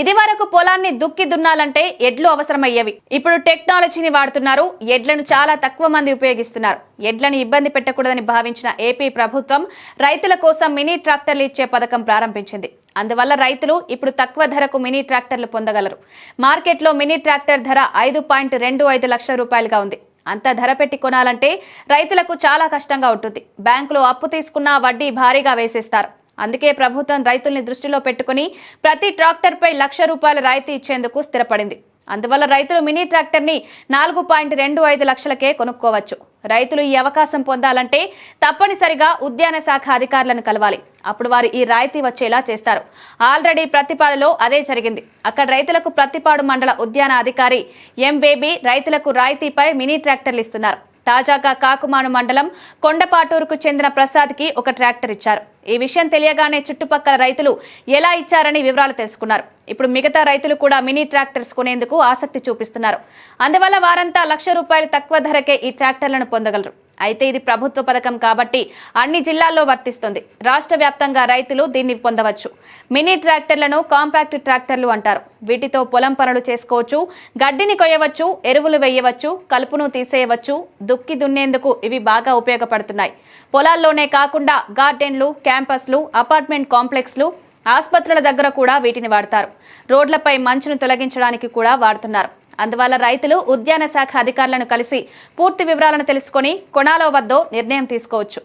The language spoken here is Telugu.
ఇది వరకు పొలాన్ని దుక్కి దున్నాలంటే ఎడ్లు అవసరమయ్యేవి. ఇప్పుడు టెక్నాలజీని వాడుతున్నారు. ఎడ్లను చాలా తక్కువ మంది ఉపయోగిస్తున్నారు. ఎడ్లను ఇబ్బంది పెట్టకూడదని భావించిన ఏపీ ప్రభుత్వం రైతుల కోసం మినీ ట్రాక్టర్లు ఇచ్చే పథకం ప్రారంభించింది. అందువల్ల రైతులు ఇప్పుడు తక్కువ ధరకు మినీ ట్రాక్టర్లు పొందగలరు. మార్కెట్లో మినీ ట్రాక్టర్ ధర ఐదు పాయింట్ రెండు ఐదు లక్షల రూపాయలుగా ఉంది. అంత ధర పెట్టి కొనాలంటే రైతులకు చాలా కష్టంగా ఉంటుంది. బ్యాంకులో అప్పు తీసుకున్న వడ్డీ భారీగా వేసేస్తారు. అందుకే ప్రభుత్వం రైతుల్ని దృష్టిలో పెట్టుకుని ప్రతి ట్రాక్టర్పై లక్ష రూపాయల రాయితీ ఇచ్చేందుకు స్థిరపడింది. అందువల్ల రైతులు మినీ ట్రాక్టర్ని నాలుగు పాయింట్ రెండు ఐదు లక్షలకే కొనుక్కోవచ్చు. రైతులు ఈ అవకాశం పొందాలంటే తప్పనిసరిగా ఉద్యాన శాఖ అధికారులను కలవాలి. అప్పుడు వారు ఈ రాయితీ వచ్చేలా చేస్తారు. ఆల్రెడీ ప్రతిపాడులో అదే జరిగింది. అక్కడ రైతులకు ప్రతిపాడు మండల ఉద్యాన అధికారి ఎం బేబీ రైతులకు రాయితీపై మినీ ట్రాక్టర్లు ఇస్తున్నారు. తాజాగా కాకుమాను మండలం కొండపాటూరుకు చెందిన ప్రసాద్కి ఒక ట్రాక్టర్ ఇచ్చారు. ఈ విషయం తెలియగానే చుట్టుపక్కల రైతులు ఎలా ఇచ్చారని వివరాలు తెలుసుకున్నారు. ఇప్పుడు మిగతా రైతులు కూడా మినీ ట్రాక్టర్స్ కొనేందుకు ఆసక్తి చూపిస్తున్నారు. అందువల్ల వారంతా లక్ష రూపాయలు తక్కువ ధరకే ఈ ట్రాక్టర్లను పొందగలరు. అయితే ఇది ప్రభుత్వ పథకం కాబట్టి అన్ని జిల్లాల్లో వర్తిస్తుంది. రాష్ట్ర వ్యాప్తంగా రైతులు దీన్ని పొందవచ్చు. మినీ ట్రాక్టర్లను కాంపాక్ట్ ట్రాక్టర్లు అంటారు. వీటితో పొలం పనులు చేసుకోవచ్చు గడ్డిని కొయ్యవచ్చు ఎరువులు వేయవచ్చు కలుపును తీసేయవచ్చు దుక్కి దున్నేందుకు ఇవి బాగా ఉపయోగపడుతున్నాయి. పొలాల్లోనే కాకుండా గార్డెన్లు క్యాంపస్లు అపార్ట్మెంట్ కాంప్లెక్స్లు ఆసుపత్రుల దగ్గర కూడా వీటిని వాడతారు. రోడ్లపై మంచును తొలగించడానికి కూడా వాడుతున్నారు. అందువల్ల రైతులు ఉద్యాన శాఖ అధికారులను కలిసి పూర్తి వివరాలను తెలుసుకుని కొనాలో వద్దో నిర్ణయం తీసుకోవచ్చు.